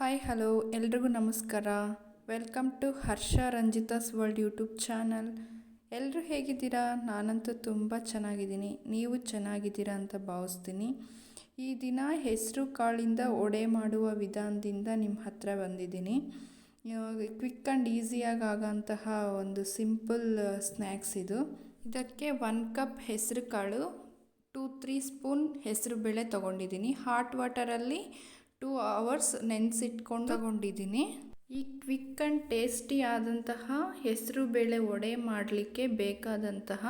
Hi hello ಎಲ್ರಿಗೂ ನಮಸ್ಕಾರ. Welcome to Harsha Ranjita's world YouTube channel ಎಲ್ಲರೂ ಹೇಗಿದ್ದೀರಾ? ನಾನಂತೂ ತುಂಬ ಚೆನ್ನಾಗಿದ್ದೀನಿ. ನೀವು ಚೆನ್ನಾಗಿದ್ದೀರಾ ಅಂತ ಭಾವಿಸ್ತೀನಿ. ಈ ದಿನ ಹೆಸರು ಕಾಳಿಂದ ಒಡೆ ಮಾಡುವ ವಿಧಾನದಿಂದ ನಿಮ್ಮ ಹತ್ರ ಬಂದಿದ್ದೀನಿ. ಕ್ವಿಕ್ ಆ್ಯಂಡ್ ಈಸಿಯಾಗಿ ಆಗೋಂತಹ ಒಂದು ಸಿಂಪಲ್ ಸ್ನ್ಯಾಕ್ಸ್ ಇದು. ಇದಕ್ಕೆ ಒನ್ ಕಪ್ ಹೆಸರು ಕಾಳು ಟೂ ತ್ರೀ ಸ್ಪೂನ್ ಹೆಸರು ಬೇಳೆ ತೊಗೊಂಡಿದ್ದೀನಿ. ಹಾಟ್ ವಾಟರಲ್ಲಿ ಟೂ ಅವರ್ಸ್ ನೆನೆಸಿಟ್ಕೊಂಡು ತಗೊಂಡಿದ್ದೀನಿ. ಈ ಕ್ವಿಕ್ ಆ್ಯಂಡ್ ಟೇಸ್ಟಿ ಆದಂತಹ ಹೆಸರು ಬೇಳೆ ವಡೆ ಮಾಡಲಿಕ್ಕೆ ಬೇಕಾದಂತಹ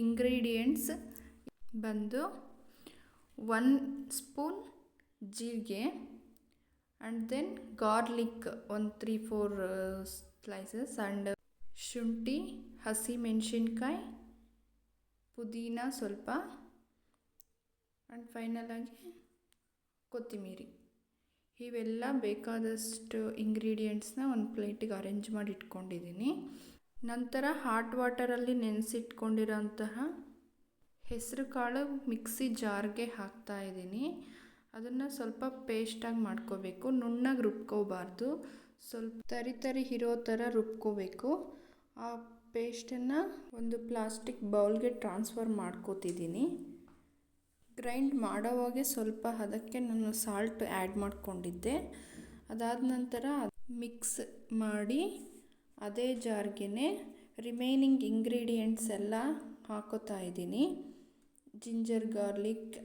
ಇಂಗ್ರೀಡಿಯೆಂಟ್ಸ್ ಬಂದು ಒನ್ ಸ್ಪೂನ್ ಜೀರಿಗೆ ಆ್ಯಂಡ್ ದೆನ್ ಗಾರ್ಲಿಕ್ ಒಂದು ತ್ರೀ ಫೋರ್ ಸ್ಲೈಸಸ್ ಆ್ಯಂಡ್ ಶುಂಠಿ, ಹಸಿ ಮೆಣಸಿನ್ಕಾಯಿ, ಪುದೀನ ಸ್ವಲ್ಪ ಆ್ಯಂಡ್ ಫೈನಲಾಗಿ ಕೊತ್ತಂಬರಿ ಇವೆಲ್ಲ ಬೇಕಾದಷ್ಟು ಇಂಗ್ರೀಡಿಯೆಂಟ್ಸ್ನ ಒಂದು ಪ್ಲೇಟಿಗೆ ಅರೇಂಜ್ ಮಾಡಿ ಇಟ್ಕೊಂಡಿದ್ದೀನಿ. ನಂತರ ಹಾಟ್ ವಾಟರಲ್ಲಿ ನೆನೆಸಿಟ್ಕೊಂಡಿರೋಂತಹ ಹೆಸರು ಕಾಳು ಮಿಕ್ಸಿ ಜಾರ್ಗೆ ಹಾಕ್ತಾ ಇದ್ದೀನಿ. ಅದನ್ನು ಸ್ವಲ್ಪ ಪೇಸ್ಟಾಗಿ ಮಾಡ್ಕೋಬೇಕು. ನುಣ್ಣಗೆ ರುಬ್ಕೋಬಾರ್ದು. ಸ್ವಲ್ಪ ತರಿ ತರಿ ಇರೋ ಥರ ರುಬ್ಕೋಬೇಕು. ಆ ಪೇಸ್ಟನ್ನು ಒಂದು ಪ್ಲಾಸ್ಟಿಕ್ ಬೌಲ್ಗೆ ಟ್ರಾನ್ಸ್ಫರ್ ಮಾಡ್ಕೋತಿದ್ದೀನಿ. ಗ್ರೈಂಡ್ ಮಾಡೋವಾಗೆ ಸ್ವಲ್ಪ ಅದಕ್ಕೆ ನಾನು ಸಾಲ್ಟ್ ಆ್ಯಡ್ ಮಾಡಿಕೊಂಡಿದ್ದೆ. ಅದಾದ ನಂತರ ಮಿಕ್ಸ್ ಮಾಡಿ ಅದೇ ಜಾರ್ಗೆ ರಿಮೈನಿಂಗ್ ಇಂಗ್ರೀಡಿಯೆಂಟ್ಸ್ ಎಲ್ಲ ಹಾಕೋತಾ ಇದ್ದೀನಿ. ಜಿಂಜರ್ ಗಾರ್ಲಿಕ್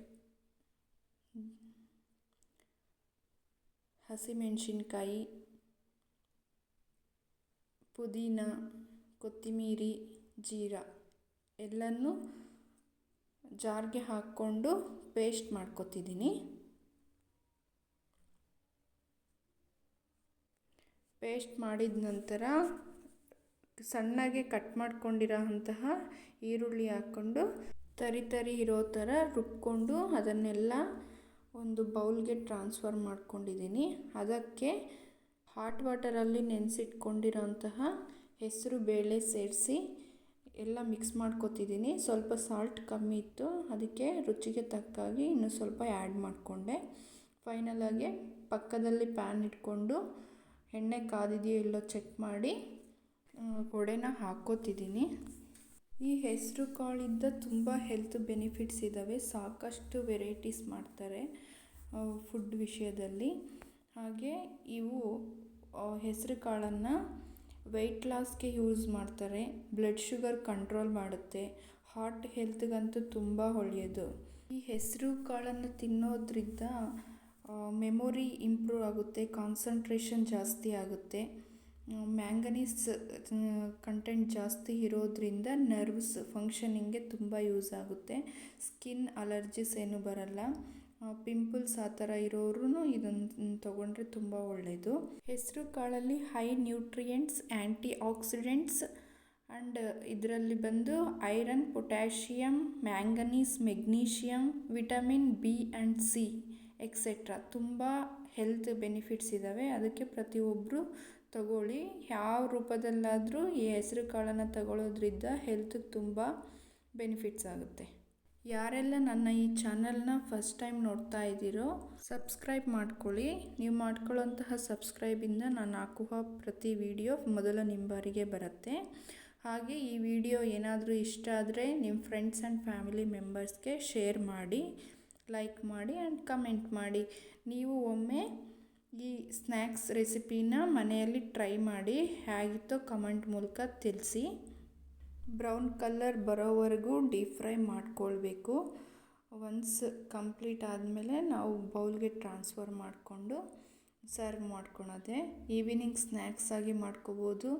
ಹಸಿಮೆಣಸಿನ್ಕಾಯಿ, ಪುದೀನ, ಕೊತ್ತಿಮೀರಿ, ಜೀರಾ ಎಲ್ಲನೂ ಜಾರ್ಗೆ ಹಾಕ್ಕೊಂಡು ಪೇಸ್ಟ್ ಮಾಡ್ಕೊತಿದ್ದೀನಿ ಪೇಸ್ಟ್ ಮಾಡಿದ ನಂತರ ಸಣ್ಣಗೆ ಕಟ್ ಮಾಡ್ಕೊಂಡಿರೋ ಅಂತಹ ಈರುಳ್ಳಿ ಹಾಕ್ಕೊಂಡು ತರಿ ತರಿ ಇರೋ ಥರ ರುಬ್ಕೊಂಡು ಅದನ್ನೆಲ್ಲ ಒಂದು ಬೌಲ್ಗೆ ಟ್ರಾನ್ಸ್ಫರ್ ಮಾಡ್ಕೊಂಡಿದ್ದೀನಿ ಅದಕ್ಕೆ ಹಾಟ್ ವಾಟರಲ್ಲಿ ನೆನೆಸಿಟ್ಕೊಂಡಿರೋಂತಹ ಹೆಸರು ಬೇಳೆ ಸೇರಿಸಿ ಎಲ್ಲ ಮಿಕ್ಸ್ ಮಾಡ್ಕೊತಿದ್ದೀನಿ ಸ್ವಲ್ಪ ಸಾಲ್ಟ್ ಕಮ್ಮಿ ಇತ್ತು. ಅದಕ್ಕೆ ರುಚಿಗೆ ತಕ್ಕಾಗಿ ಇನ್ನೂ ಸ್ವಲ್ಪ ಆ್ಯಡ್ ಮಾಡಿಕೊಂಡೆ. ಫೈನಲಾಗಿ ಪಕ್ಕದಲ್ಲಿ ಪ್ಯಾನ್ ಇಟ್ಕೊಂಡು ಎಣ್ಣೆ ಕಾದಿದೆಯೋ ಇಲ್ಲೋ ಚೆಕ್ ಮಾಡಿ ವಡೆನ ಹಾಕ್ಕೋತಿದ್ದೀನಿ ಈ ಹೆಸರು ಕಾಳಿಂದ ತುಂಬ ಹೆಲ್ತ್ ಬೆನಿಫಿಟ್ಸ್ ಇದ್ದಾವೆ ಸಾಕಷ್ಟು ವೆರೈಟೀಸ್ ಮಾಡ್ತಾರೆ ಫುಡ್ ವಿಷಯದಲ್ಲಿ. ಹಾಗೆ ಇವು ಹೆಸರು ಕಾಳನ್ನು ವೆಯ್ಟ್ ಲಾಸ್ಗೆ ಯೂಸ್ ಮಾಡ್ತಾರೆ ಬ್ಲಡ್ ಶುಗರ್ ಕಂಟ್ರೋಲ್ ಮಾಡುತ್ತೆ ಹಾರ್ಟ್ ಹೆಲ್ತ್ಗಂತೂ ತುಂಬ ಒಳ್ಳೆಯದು. ಈ ಹೆಸರು ಕಾಳನ್ನು ತಿನ್ನೋದ್ರಿಂದ ಮೆಮೊರಿ ಇಂಪ್ರೂವ್ ಆಗುತ್ತೆ ಕಾನ್ಸಂಟ್ರೇಷನ್ ಜಾಸ್ತಿ ಆಗುತ್ತೆ ಮ್ಯಾಂಗನೀಸ್ ಕಂಟೆಂಟ್ ಜಾಸ್ತಿ ಇರೋದ್ರಿಂದ ನರ್ವ್ಸ್ ಫಂಕ್ಷನಿಂಗ್ಗೆ ತುಂಬ ಯೂಸ್ ಆಗುತ್ತೆ ಸ್ಕಿನ್ ಅಲರ್ಜಿಸ್ ಏನೂ ಬರಲ್ಲ. ಪಿಂಪಲ್ಸ್ ಆ ಥರ ಇರೋರು ಇದನ್ನು ತೊಗೊಂಡ್ರೆ ತುಂಬ ಒಳ್ಳೆಯದು ಹೆಸರು ಕಾಳಲ್ಲಿ high nutrients antioxidants and ಇದರಲ್ಲಿ ಬಂದು iron potassium manganese magnesium vitamin B and C etcetera ತುಂಬ ಹೆಲ್ತ್ ಬೆನಿಫಿಟ್ಸ್ ಇದ್ದಾವೆ ಅದಕ್ಕೆ ಪ್ರತಿಯೊಬ್ಬರು ತಗೊಳ್ಳಿ. ಯಾವ ರೂಪದಲ್ಲಾದರೂ ಈ ಹೆಸರು ಕಾಳನ್ನು ತಗೊಳ್ಳೋದ್ರಿಂದ ಹೆಲ್ತ್ಗೆ ತುಂಬ ಬೆನಿಫಿಟ್ಸ್ ಆಗುತ್ತೆ. ಯಾರೆಲ್ಲ ನನ್ನ ಈ ಚಾನೆಲ್ನ ಫಸ್ಟ್ ಟೈಮ್ ನೋಡ್ತಾ ಇದ್ದೀರೋ ಸಬ್ಸ್ಕ್ರೈಬ್ ಮಾಡ್ಕೊಳ್ಳಿ. ನೀವು ಮಾಡ್ಕೊಳ್ಳೋಂತಹ ಸಬ್ಸ್ಕ್ರೈಬಿಂದ ನಾನು ಹಾಕುವ ಪ್ರತಿ ವಿಡಿಯೋ ಮೊದಲ ಬಾರಿಗೆ ಬರುತ್ತೆ. ಹಾಗೆ ಈ ವಿಡಿಯೋ ಏನಾದರೂ ಇಷ್ಟ ಆದರೆ ನಿಮ್ಮ ಫ್ರೆಂಡ್ಸ್ ಆ್ಯಂಡ್ ಫ್ಯಾಮಿಲಿ ಮೆಂಬರ್ಸ್ಗೆ ಶೇರ್ ಮಾಡಿ ಲೈಕ್ ಮಾಡಿ ಆ್ಯಂಡ್ ಕಮೆಂಟ್ ಮಾಡಿ. ನೀವು ಒಮ್ಮೆ ಈ ಸ್ನ್ಯಾಕ್ಸ್ ರೆಸಿಪಿನ ಮನೆಯಲ್ಲಿ ಟ್ರೈ ಮಾಡಿ, ಹೇಗಿತ್ತೋ ಕಮೆಂಟ್ ಮೂಲಕ ತಿಳಿಸಿ. ಬ್ರೌನ್ ಕಲ್ಲರ್ ಬರೋವರೆಗೂ ಡೀಪ್ ಫ್ರೈ ಮಾಡ್ಕೊಳ್ಬೇಕು. ಒನ್ಸ್ ಕಂಪ್ಲೀಟ್ ಆದಮೇಲೆ ನಾವು ಬೌಲ್ಗೆ ಟ್ರಾನ್ಸ್ಫರ್ ಮಾಡಿಕೊಂಡು ಸರ್ವ್ ಮಾಡ್ಕೊಳೋದೆ. ಈವ್ನಿಂಗ್ ಸ್ನ್ಯಾಕ್ಸ್ ಆಗಿ ಮಾಡ್ಕೋಬೋದು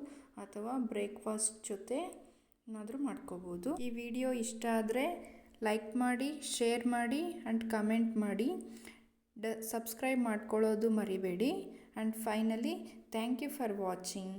ಅಥವಾ ಬ್ರೇಕ್ಫಾಸ್ಟ್ ಜೊತೆ ಏನಾದರೂ ಮಾಡ್ಕೋಬೋದು. ಈ ವಿಡಿಯೋ ಇಷ್ಟ ಆದರೆ ಲೈಕ್ ಮಾಡಿ, ಶೇರ್ ಮಾಡಿ ಆ್ಯಂಡ್ ಕಮೆಂಟ್ ಮಾಡಿ. ಡ, ಸಬ್ಸ್ಕ್ರೈಬ್ ಮಾಡ್ಕೊಳ್ಳೋದು ಮರಿಬೇಡಿ. And finally thank you for watching.